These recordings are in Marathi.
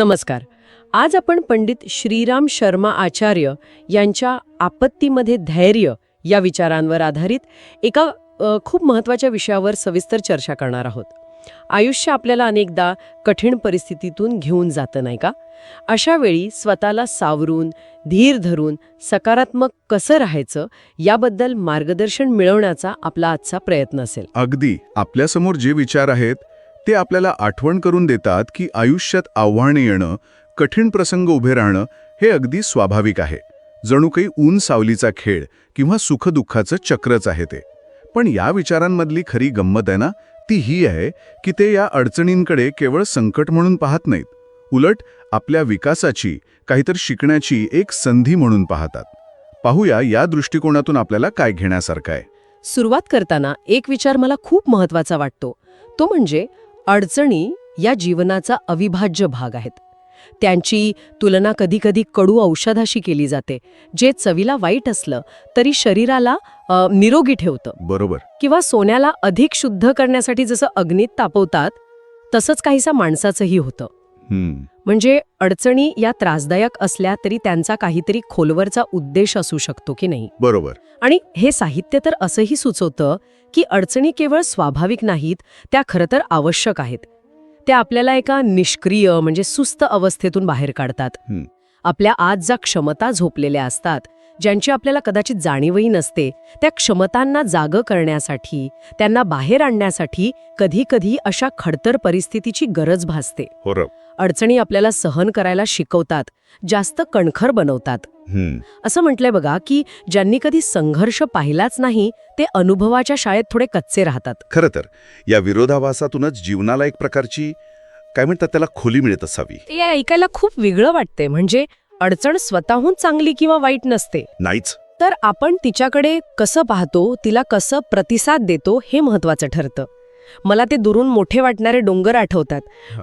नमस्कार. आज आपण पंडित श्रीराम शर्मा आचार्य यांच्या आपत्तीमध्ये धैर्य या विचारांवर आधारित एका खूप महत्त्वाच्या विषयावर सविस्तर चर्चा करणार आहोत. आयुष्य आपल्याला अनेकदा कठीण परिस्थितीतून घेऊन जातं नाही का? अशा वेळी स्वतःला सावरून धीर धरून सकारात्मक कसं राहायचं याबद्दल मार्गदर्शन मिळवण्याचा आपला आजचा प्रयत्न असेल. अगदी. आपल्यासमोर जे विचार आहेत ते आपल्याला आठवण करून देतात की आयुष्यात आव्हाने येणं कठीण प्रसंग उभे राहणं हे अगदी स्वाभाविक आहे. जणू काही ऊन सावलीचा खेळ किंवा सुखदुःखाचं चक्रच आहे ते. पण या विचारांमधली खरी गंमत आहे ना? ती ही आहे की ते या अडचणींकडे केवळ संकट म्हणून पाहत नाहीत. उलट आपल्या विकासाची काहीतर शिकण्याची एक संधी म्हणून पाहतात. पाहूया या दृष्टिकोनातून आपल्याला काय घेण्यासारखं आहे. सुरुवात करताना एक विचार मला खूप महत्त्वाचा वाटतो. तो म्हणजे अडचणी या जीवनाचा अविभाज्य भाग आहेत. त्यांची तुलना कधीकधी कडू औषधाशी केली जाते जे चवीला वाईट असलं तरी शरीराला निरोगी ठेवतं. बरोबर. किंवा सोन्याला अधिक शुद्ध करण्यासाठी जसं अग्नीत तापवतात तसंच काहीसा माणसाचंही होतं. म्हणजे अडचणी या त्रासदायक असल्या तरी त्यांचा काहीतरी खोलवरचा उद्देश असू शकतो की नाही. बरोबर. आणि हे साहित्य तर असंही सुचवतं की अडचणी केवळ स्वाभाविक नाहीत त्या खरं तर आवश्यक आहेत. त्या आपल्याला एका निष्क्रिय म्हणजे सुस्त अवस्थेतून बाहेर काढतात. आपल्या आत ज्या क्षमता झोपलेल्या असतात ज्यांची आपल्याला कदाचित जाणीवही नसते त्या क्षमतांना जाग करण्यासाठी त्यांना बाहेर आणण्यासाठी कधी कधी अशा खडतर परिस्थितीची गरज भासते. होर अडचणी आपल्याला सहन करायला शिकवतात जास्त कणखर बनवतात. हम्म. असं म्हटलंय बघा की ज्यांनी कधी संघर्ष पाहिलाच नाही ते अनुभवाच्या शाळेत थोडे कच्चे राहतात. खरं तर या विरोधाभासातूनच जीवनाला एक प्रकारची काय म्हणतात त्याला खोली मिळत असावी. ते ऐकायला खूप वेगळं वाटते म्हणजे अडचण स्वतःहून चांगली किंवा वाईट नसते. नाहीच. तर आपण तिच्याकडे कसं पाहतो तिला कसं प्रतिसाद देतो हे महत्वाचं ठरतं. मला ते दुरून मोठे वाटणारे डोंगर आठवतात.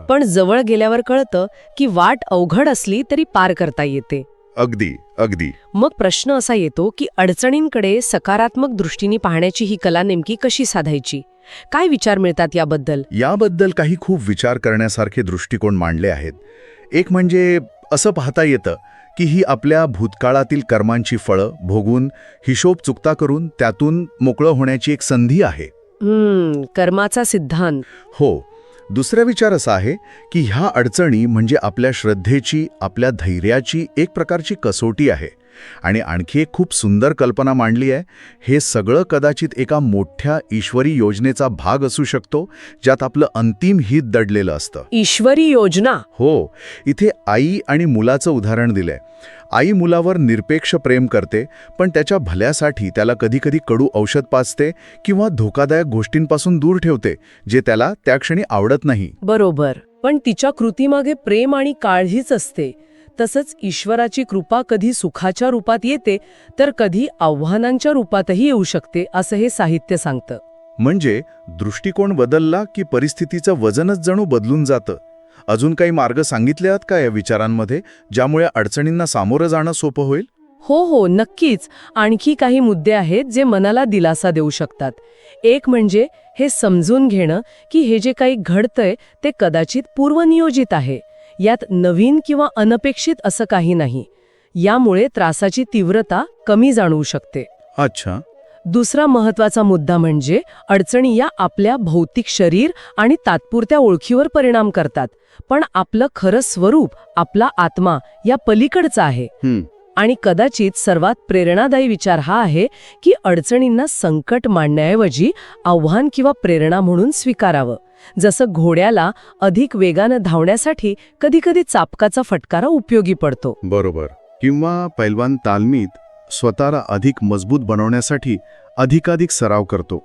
पण जवळ गेल्यावर कळतं की वाट अवघड असली तरी पार करता येते. अगदी अगदी. मग प्रश्न असा येतो की अडचणींकडे सकारात्मक दृष्टीने पाहण्याची ही कला नेमकी कशी साधायची? काय विचार मिळतात याबद्दल? याबद्दल काही खूप विचार करण्यासारखे दृष्टिकोन मांडले आहेत. एक म्हणजे असं पाहता येतं की ही आपल्या भूतकाळातील कर्मांची फळं भोगून हिशोब चुकता करून त्यातून मोकळं होण्याची एक संधी आहे. हम्म कर्माचा सिद्धांत. हो दुसरा विचार असा आहे की ह्या अडचणी म्हणजे आपल्या श्रद्धेची आपल्या धैर्याची एक प्रकारची कसोटी आहे. आणि आणखी एक खूप सुंदर कल्पना मांडली आहे. हे सगळं कदाचित एका मोठ्या ईश्वरी योजनेचा भाग असू शकतो ज्यात आपलं अंतिम हित दडलेलं असतं. ईश्वरी योजना? हो इथे आई आणि मुलाचं उदाहरण दिलंय. आई मुलावर निरपेक्ष प्रेम करते पण त्याच्या भल्यासाठी त्याला कधीकधी कडू औषध पाचते किंवा धोकादायक गोष्टींपासून दूर ठेवते जे त्याला त्या क्षणी आवडत नाही. बरोबर. पण तिच्या कृतीमागे प्रेम आणि काळजीच असते. तसंच ईश्वराची कृपा कधी सुखाच्या रूपात येते तर कधी आव्हानांच्या रूपातही येऊ शकते असं हे साहित्य सांगतं. म्हणजे दृष्टिकोन बदलला की परिस्थितीचं वजनच जणू बदलून जातं. अजून काही मार्ग सांगितले आहेत का या विचारांमध्ये ज्यामुळे अडचणींना सामोरं जाणं सोपं होईल? हो हो नक्कीच. आणखी काही मुद्दे आहेत जे मनाला दिलासा देऊ शकतात. एक म्हणजे हे समजून घेणं की हे जे काही घडतंय ते कदाचित पूर्वनियोजित आहे. यात नवीन किंवा अनपेक्षित असं काही नाही. यामुळे त्रासाची तीव्रता कमी जाणवू शकते. अच्छा. दुसरा महत्त्वाचा मुद्दा म्हणजे अडचणी या आपल्या भौतिक शरीर आणि तात्पुरत्या ओळखीवर परिणाम करतात. पण आपलं खरं स्वरूप आपला आत्मा या पलीकडचा आहे. हं, आणि कदाचित सर्वात प्रेरणादायी विचार हा आहे की अडचणींना संकट मांडण्याऐवजी आव्हान किंवा प्रेरणा म्हणून स्वीकारावं. जसं घोड्याला अधिक वेगानं धावण्यासाठी कधीकधी चापकाचा फटकारा उपयोगी पडतो. बरोबर. किंवा पैलवान तालमीत स्वतःला अधिक मजबूत बनवण्यासाठी अधिकाधिक सराव करतो.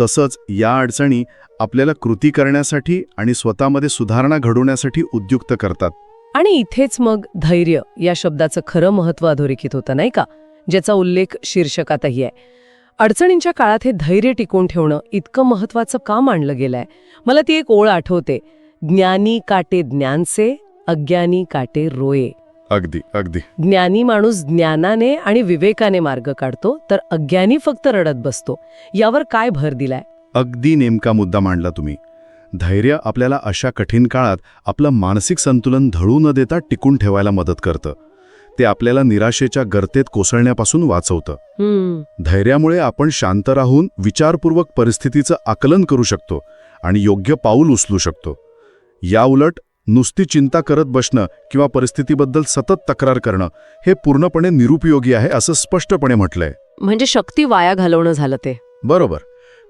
तसंच या अडचणी आपल्याला कृती करण्यासाठी आणि स्वतःमध्ये सुधारणा घडवण्यासाठी उद्युक्त करतात. आणि इथेच मग धैर्य या शब्दाचं खरं महत्त्व अधोरेखित होतं नाही का? ज्याचा उल्लेख शीर्षकातही आहे. अडचणींच्या काळात हे धैर्य टिकून ठेवणं इतकं महत्वाचं का मानलं गेलंय. मला ती एक ओळ आठवते. ज्ञानी काटे ज्ञानसे अज्ञानी काटे रोये. अगदी अगदी. ज्ञानी माणूस ज्ञानाने आणि विवेकाने मार्ग काढतो तर अज्ञानी फक्त रडत बसतो. यावर काय भर दिलाय? अगदी नेमका मुद्दा मांडला तुम्ही. धैर्य आपल्याला अशा कठीण काळात आपलं मानसिक संतुलन ढळू न देता टिकून ठेवायला मदत करतं. ते आपल्याला निराशेच्या गर्तेत कोसळण्यापासून वाचवतं. धैर्यामुळे आपण शांत राहून विचारपूर्वक परिस्थितीचं आकलन करू शकतो आणि योग्य पाऊल उचलू शकतो. याउलट नुसती चिंता करत बसणं किंवा परिस्थितीबद्दल सतत तक्रार करणं हे पूर्णपणे निरुपयोगी आहे असं स्पष्टपणे म्हटलंय. म्हणजे शक्ती वाया घालवणं झालं ते. बरोबर.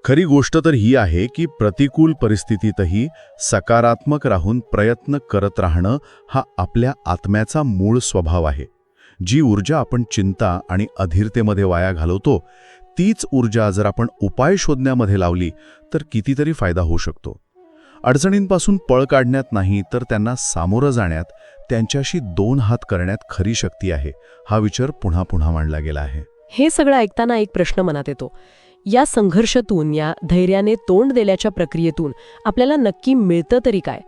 खरी गोष्ट तर ही आहे की प्रतिकूल परिस्थितीतही सकारात्मक राहून प्रयत्न करत राहणं हा आपल्या आत्म्याचा मूळ स्वभाव आहे. जी ऊर्जा आपण चिंता आणि अधीरतेमध्ये वाया घालवतो तीच ऊर्जा जर आपण उपाय शोधण्यामध्ये लावली तर कितीतरी फायदा होऊ शकतो. अडचणींपासून पळ काढण्यात नाही तर त्यांना सामोरं जाण्यात त्यांच्याशी दोन हात करण्यात खरी शक्ती आहे हा विचार पुन्हा पुन्हा मांडला गेला आहे. हे सगळं ऐकताना एक प्रश्न मनात येतो. या संघर्षातून या धैर्याने तोंड दिल्याच्या प्रक्रियेतून आपल्याला नक्की मिळतं तरी काय?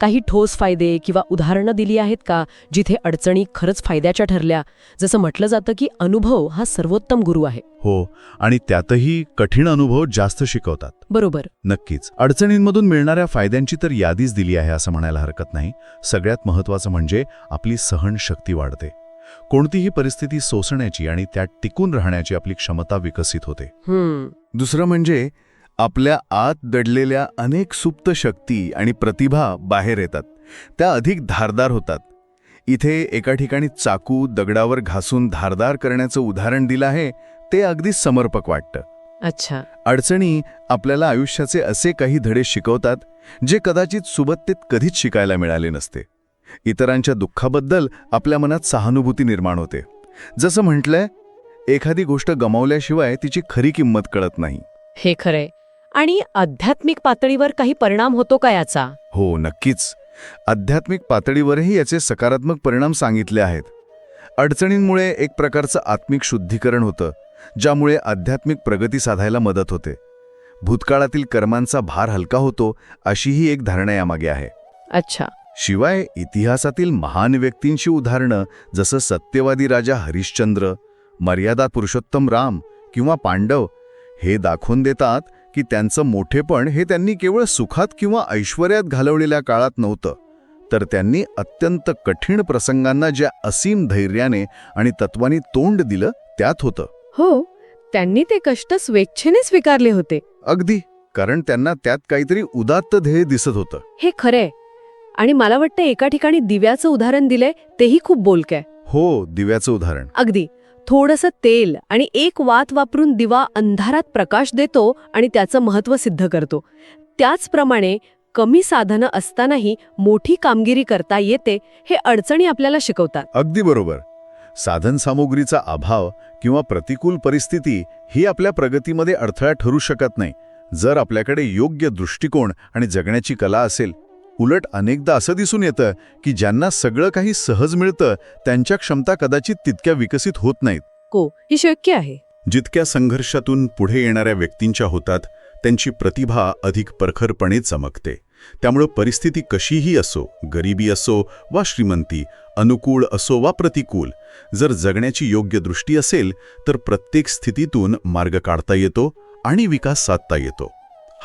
काही ठोस फायदे किंवा उदाहरणं दिली आहेत का जिथे अडचणी खरंच फायद्याच्या ठरल्या? जसं म्हटलं जातं की अनुभव हा सर्वोत्तम गुरु आहे. हो आणि त्यातही कठीण अनुभव जास्त शिकवतात. बरोबर. नक्कीच अडचणींमधून मिळणाऱ्या फायद्यांची तर यादीच दिली आहे असं म्हणायला हरकत नाही. सगळ्यात महत्त्वाचं म्हणजे आपली सहनशक्ती वाढते. कोणतीही परिस्थिती सोसण्याची आणि त्यात टिकून राहण्याची आपली क्षमता विकसित होते. दुसरं म्हणजे आपल्या आत दडलेल्या अनेक सुप्त शक्ती आणि प्रतिभा बाहेर येतात. त्या अधिक धारदार होतात. इथे एका ठिकाणी चाकू दगडावर घासून धारदार करण्याचं उदाहरण दिलं आहे ते अगदी समर्पक वाटतं. अच्छा. अडचणी आपल्याला आयुष्याचे असे काही धडे शिकवतात जे कदाचित सुबत्तेत कधीच शिकायला मिळाले नसते. इतरांच्या दुःखाबद्दल आपल्या मनात सहानुभूती निर्माण होते. जसं म्हटलंय एखादी गोष्ट गमावल्याशिवाय तिची खरी किंमत कळत नाही. हे खरंय. आणि आध्यात्मिक पातळीवर काही परिणाम होतो का याचा? हो नक्कीच. आध्यात्मिक पातळीवरही याचे सकारात्मक परिणाम सांगितले आहेत. अडचणींमुळे एक प्रकारचं आत्मिक शुद्धीकरण होतं ज्यामुळे आध्यात्मिक प्रगती साधायला मदत होते. भूतकाळातील कर्मांचा भार हलका होतो अशीही एक धारणा यामागे आहे. अच्छा. शिवाय इतिहासातील महान व्यक्तींची उदाहरणं जसं सत्यवादी राजा हरिश्चंद्र मर्यादा पुरुषोत्तम राम किंवा पांडव हे दाखवून देतात की त्यांचं मोठेपण हे त्यांनी केवळ सुखात किंवा ऐश्वर्यात घालवलेल्या काळात नव्हतं तर त्यांनी अत्यंत कठीण प्रसंगांना ज्या असीम धैर्याने आणि तत्वानी तोंड दिलं त्यात होतं. हो त्यांनी ते कष्ट स्वेच्छेने स्वीकारले होते. अगदी कारण त्यांना त्यात काहीतरी उदात्त ध्येय दिसत होतं. हे खरंय. आणि मला वाटतं एका ठिकाणी दिव्याचं उदाहरण दिलंय तेही खूप बोलकंय हो दिव्याचं उदाहरण. अगदी. थोडंसं तेल आणि एक वात वापरून दिवा अंधारात प्रकाश देतो आणि त्याचं महत्त्व सिद्ध करतो. त्याचप्रमाणे कमी साधनं असतानाही मोठी कामगिरी करता येते हे अडचणी आपल्याला शिकवतात. अगदी बरोबर. साधनसामुग्रीचा अभाव किंवा प्रतिकूल परिस्थिती ही आपल्या प्रगतीमध्ये अडथळा ठरू शकत नाही. जर आपल्याकडे योग्य दृष्टिकोन आणि जगण्याची कला असेल उलट अनेकदा असं दिसून येतं की ज्यांना सगळं काही सहज मिळतं त्यांच्या क्षमता कदाचित तितक्या विकसित होत नाहीत. को ही शक्य आहे. जितक्या संघर्षातून पुढे येणाऱ्या व्यक्तींच्या होतात त्यांची प्रतिभा अधिक परखरपणे चमकते. त्यामुळं परिस्थिती कशीही असो गरिबी असो वा श्रीमंती अनुकूल असो वा प्रतिकूल जर जगण्याची योग्य दृष्टी असेल तर प्रत्येक स्थितीतून मार्ग काढता येतो आणि विकास साधता येतो.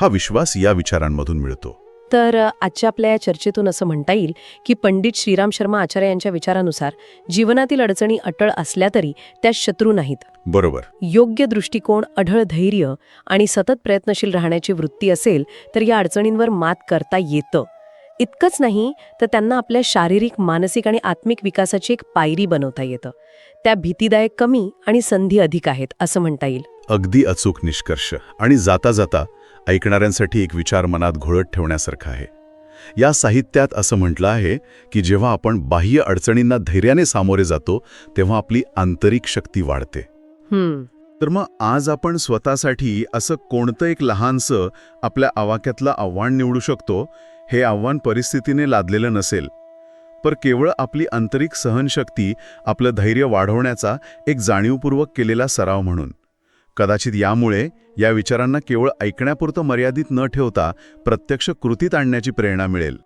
हा विश्वास या विचारांमधून मिळतो. तर आजच्या आपल्या या चर्चेतून असं म्हणता येईल की पंडित श्रीराम शर्मा आचार्य यांच्या विचारानुसार जीवनातील अडचणी अटळ असल्या तरी त्या शत्रू नाहीत. बरोबर. योग्य दृष्टिकोन अढळ धैर्य आणि सतत प्रयत्नशील राहण्याची वृत्ती असेल तर या अडचणींवर मात करता येतं. इतकंच नाही तर त्यांना आपल्या शारीरिक मानसिक आणि आत्मिक विकासाची एक पायरी बनवता येतं. त्या भीतीदायक कमी आणि संधी अधिक आहेत असं म्हणता येईल. अगदी अचूक निष्कर्ष आणि जाता जाता ऐकणाऱ्यांसाठी एक विचार मनात घोळत ठेवण्यासारखा आहे. या साहित्यात असं म्हटलं आहे की जेव्हा आपण बाह्य अडचणींना धैर्याने सामोरे जातो तेव्हा आपली आंतरिक शक्ती वाढते. हम्म. तर मग आज आपण स्वतःसाठी असं कोणतं एक लहानसं आपल्या आवाक्यातलं आव्हान निवडू शकतो हे आव्हान परिस्थितीने लादलेलं नसेल. पर केवळ आपली आंतरिक सहनशक्ती आपलं धैर्य वाढवण्याचा एक जाणीवपूर्वक केलेला सराव म्हणून. कदाचित यामुळे या विचारांना केवळ ऐकण्यापुरतं मर्यादित न ठेवता प्रत्यक्ष कृतीत आणण्याची प्रेरणा मिळेल.